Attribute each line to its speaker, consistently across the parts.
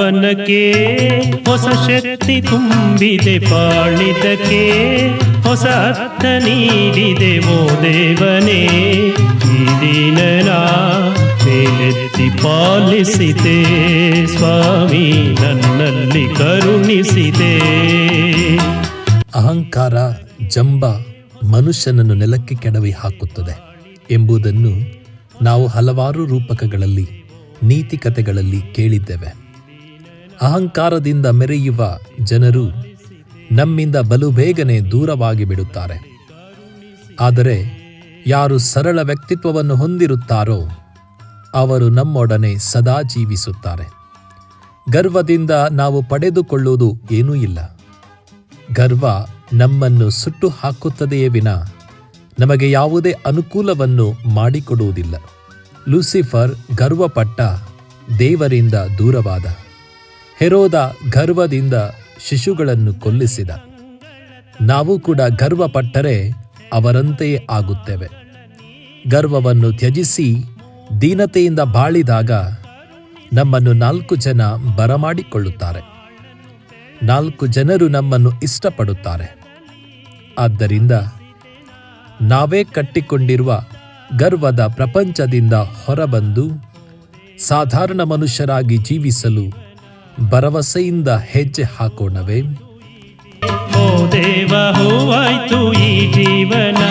Speaker 1: ಜೀವನಕ್ಕೆ ಹೊಸ ಶಕ್ತಿ ತುಂಬಿದೆ ಬಾಳಿದಕ್ಕೆ ಹೊಸ ಅರ್ಥ ನೀಡಿದೆ ಓ ದೇವನೇ. ಈ ದಿನನ ಮೇಲೆತ್ತಿ ಪಾಲಿಸಿದೆ, ಸ್ವಾಮಿ ನನ್ನಲ್ಲಿ ಕರುಣಿಸಿದೆ.
Speaker 2: ಅಹಂಕಾರ ಜಂಬ ಮನುಷ್ಯನನ್ನು ನೆಲಕ್ಕೆ ಕೆಡವಿ ಹಾಕುತ್ತದೆ ಎಂಬುದನ್ನು ನಾವು ಹಲವಾರು ರೂಪಕಗಳಲ್ಲಿ ನೀತಿ ಕಥೆಗಳಲ್ಲಿ ಕೇಳಿದ್ದೇವೆ. ಅಹಂಕಾರದಿಂದ ಮೆರೆಯುವ ಜನರು ನಮ್ಮಿಂದ ಬಲು ಬೇಗನೆ ದೂರವಾಗಿ ಬಿಡುತ್ತಾರೆ. ಆದರೆ ಯಾರು ಸರಳ ವ್ಯಕ್ತಿತ್ವವನ್ನು ಹೊಂದಿರುತ್ತಾರೋ ಅವರು ನಮ್ಮೊಡನೆ ಸದಾ ಜೀವಿಸುತ್ತಾರೆ. ಗರ್ವದಿಂದ ನಾವು ಪಡೆದುಕೊಳ್ಳುವುದು ಏನೂ ಇಲ್ಲ. ಗರ್ವ ನಮ್ಮನ್ನು ಸುಟ್ಟು ಹಾಕುತ್ತದೆಯೇ ವಿನ ನಮಗೆ ಯಾವುದೇ ಅನುಕೂಲವನ್ನು ಮಾಡಿಕೊಡುವುದಿಲ್ಲ. ಲೂಸಿಫರ್ ಗರ್ವಪಟ್ಟ ದೇವರಿಂದ ದೂರವಾದ. ಹೆರೋದ ಗರ್ವದಿಂದ ಶಿಶುಗಳನ್ನು ಕೊಲ್ಲಿಸಿದ. ನಾವು ಕೂಡ ಗರ್ವಪಟ್ಟರೆ ಅವರಂತೆಯೇ ಆಗುತ್ತೇವೆ. ಗರ್ವವನ್ನು ತ್ಯಜಿಸಿ ದೀನತೆಯಿಂದ ಬಾಳಿದಾಗ ನಮ್ಮನ್ನು ನಾಲ್ಕು ಜನ ಬರಮಾಡಿಕೊಳ್ಳುತ್ತಾರೆ. ನಾಲ್ಕು ಜನರು ನಮ್ಮನ್ನು ಇಷ್ಟಪಡುತ್ತಾರೆ. ಆದ್ದರಿಂದ ನಾವೇ ಕಟ್ಟಿಕೊಂಡಿರುವ ಗರ್ವದ ಪ್ರಪಂಚದಿಂದ ಹೊರಬಂದು ಸಾಧಾರಣ ಮನುಷ್ಯರಾಗಿ ಜೀವಿಸಲು ಭರವಸೆಯಿಂದ ಹೆಜ್ಜೆ ಹಾಕೋಣವೇ?
Speaker 1: ಓ ದೇವ, ಹೂವಾಯ್ತು ಈ ಜೀವನ.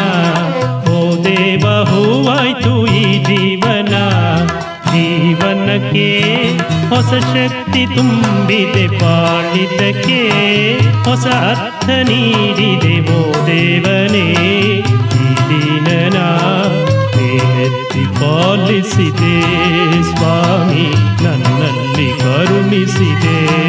Speaker 1: ಓ ದೇವ, ಹೂವಾಯ್ತು ಈ ಜೀವನ. ಜೀವನಕ್ಕೆ ಹೊಸ ಶಕ್ತಿ ತುಂಬಿದೆ ಬಾಳಿದ್ದಕ್ಕೆ ಹೊಸ ಅರ್ಥ ನೀಡಿದೆ ಓ ದೇವನೇ. ಈ ದಿನನ ಪಾಲಿಸಿದೆ ಸ್ವಾಮಿ ನನ್ನಲ್ಲಿ ಕರುಣಿಸಿದೆ.